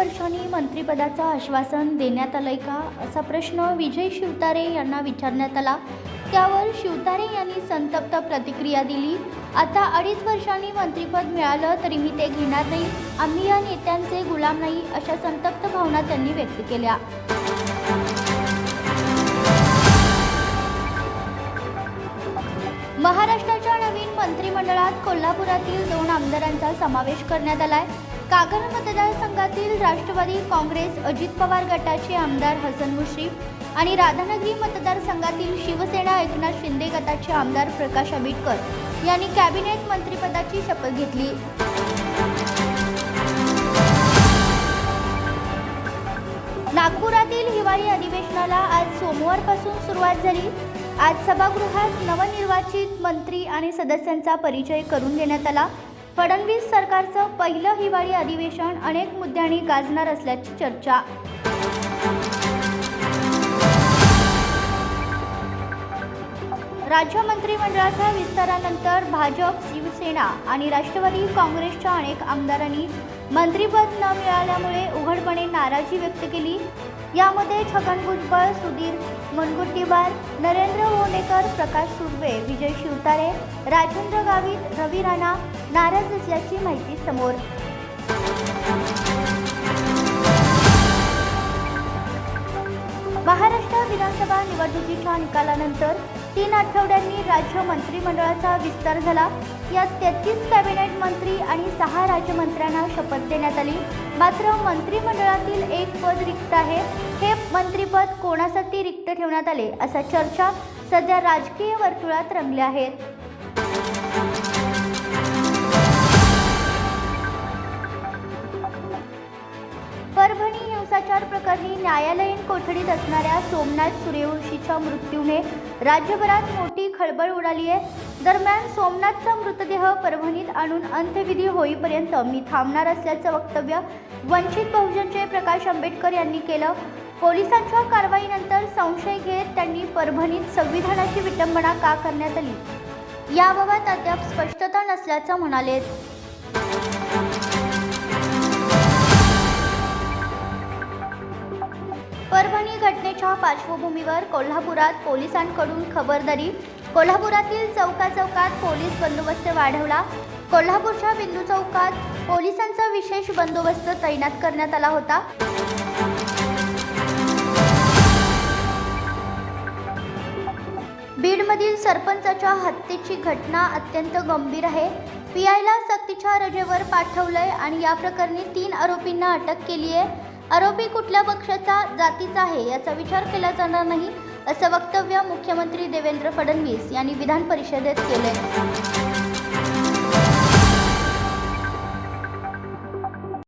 वर्षांनी मंत्रिपदाचं आश्वासन देण्यात आलंय का? असा प्रश्न विजय शिवतारे यांना विचारण्यात आला. त्यावर शिवतारे यांनी संतप्त प्रतिक्रिया दिली. आता अडीच वर्षांनी मंत्रिपद मिळालं तरी मी ते घेणार नाही. आम्ही या नेत्यांचे गुलाम नाही अशा संतप्त भावना त्यांनी व्यक्त केल्या. महाराष्ट्राच्या नवीन मंत्रिमंडळात कोल्हापुरातील दोन आमदारांचा समावेश करण्यात आलाय. कागल मतदारसंघातील राष्ट्रवादी काँग्रेस अजित पवार गटाचे आमदार हसन मुश्रीफ आणि राधानगरी मतदारसंघातील शिवसेना एकनाथ शिंदे गटाचे आमदार प्रकाश आंबेडकर यांनी कॅबिनेट मंत्रिपदाची शपथ घेतली. नागपुरातील हिवाळी अधिवेशनाला आज सोमवारपासून सुरुवात झाली. आज सभागृहात नवनिर्वाचित मंत्री आणि सदस्यांचा परिचय करून देण्यात आला. फडणवीस सरकारचं पहिलं हिवाळी अधिवेशन अनेक मुद्द्यांनी गाजणार असल्याची चर्चा. राज्य मंत्रिमंडळाच्या विस्तारानंतर भाजप शिवसेना आणि राष्ट्रवादी काँग्रेसच्या अनेक आमदारांनी मंत्रिपद न मिळाल्यामुळे उघडपणे नाराजी व्यक्त केली. यामध्ये छगन भुजबळ सुधीर मुनगुट्टीवार नरेंद्र वोनेकर प्रकाश सुर्वे विजय शिवतारे राजेंद्र गावित रवी राणा नाराज असल्याची माहिती समोर. महाराष्ट्र विधानसभा निवडणुकीच्या निकालानंतर तीन आठवड्यांनी राज्य मंत्रिमंडळाचा विस्तार झाला. यात तेहतीस कॅबिनेट मंत्री आणि सहा राज्यमंत्र्यांना शपथ देण्यात आली. मात्र मंत्रिमंडळातील एक पद रिक्त आहे. हे मंत्रिपद कोणासाठी रिक्त ठेवण्यात आले अशा चर्चा सध्या राजकीय वर्तुळात रंगल्या आहेत. हिंसाचार न्यायालयीन कोठडीत असणाऱ्या सोमनाथ सूर्यवंशीच्या मृत्यूने राज्यभरात मोठी खळबळ उडाली आहे. दरम्यान सोमनाथचा मृतदेह परभणीत आणून अंत्यविधी होईपर्यंत मी थांबणार असल्याचं वक्तव्य वंचित बहुजनचे प्रकाश आंबेडकर यांनी केलं. पोलिसांच्या कारवाईनंतर संशय घेत त्यांनी परभणीत संविधानाची विटंबना का करण्यात आली? याबाबत अद्याप स्पष्टता नसल्याचं म्हणालेत. घटनेच्या पार्श्वभूमीवर कोल्हापुरात पोलिसांकडून खबरदारी. कोल्हापुरातील चौका चौकात पोलीस बंदोबस्त वाढवला. कोल्हापूरच्या बिंदू चौकात पोलिसांचा विशेष बंदोबस्त तैनात करण्यात आला होता. बीडमधील सरपंचाच्या हत्येची घटना अत्यंत गंभीर आहे. पीआयला सक्तीच्या रजेवर पाठवलंय आणि या प्रकरणी तीन आरोपींना अटक केली आहे आरोपी कुठल्या पक्षाचा जातीचा आहे याचा विचार केला जाणार नाही असं वक्तव्य मुख्यमंत्री देवेंद्र फडणवीस यांनी विधान परिषदेत केलंय.